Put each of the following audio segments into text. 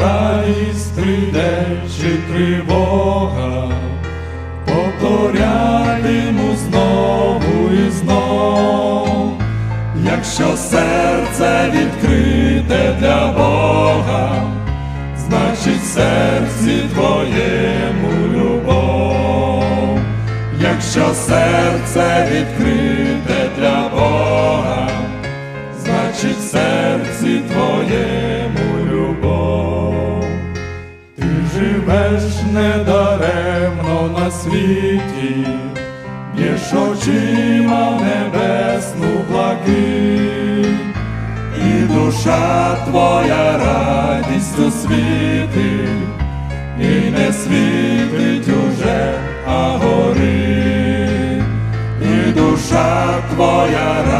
радість прийде чи тривога, повторятиму знову і знов, якщо серце відкрите для Бога, значить серці твоєму любов, якщо серце відкрите світі, б'єш очима небесну блакить, і душа твоя радістю світить, і не світить уже, а горить, і душа твоя радістю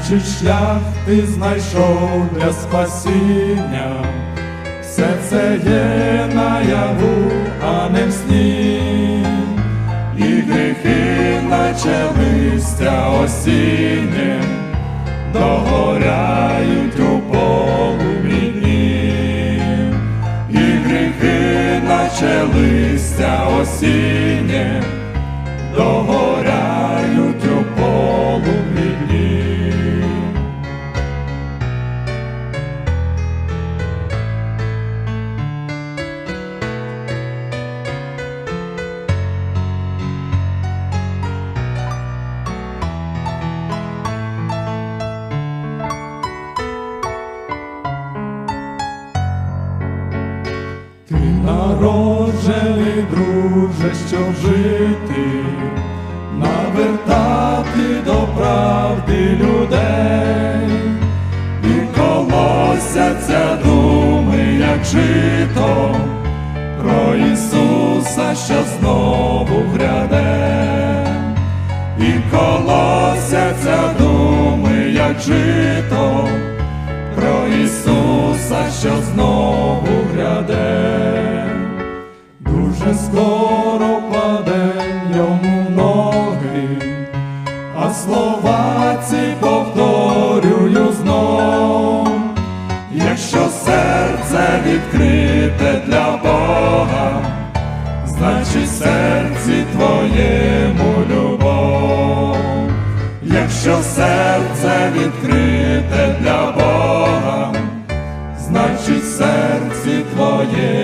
Значить, шлях ти знайшов для спасіння, все це є наяву, а не в сні, і гріхи, наче листя осіннє, догоряють у полум'ї дні, і гріхи, наче листя осіннє, догоряють Ти народжений, друже, щоб жити, навертати до правди людей, і колосяться думи, як жито, про Ісуса, що знову гряде, і колосяться думи, як жито, скоро паде йому ноги, а слова ці повторюю знов, якщо серце відкрите для Бога, значить серці твоєму любов, якщо серце відкрите для Бога, значить серці твоєму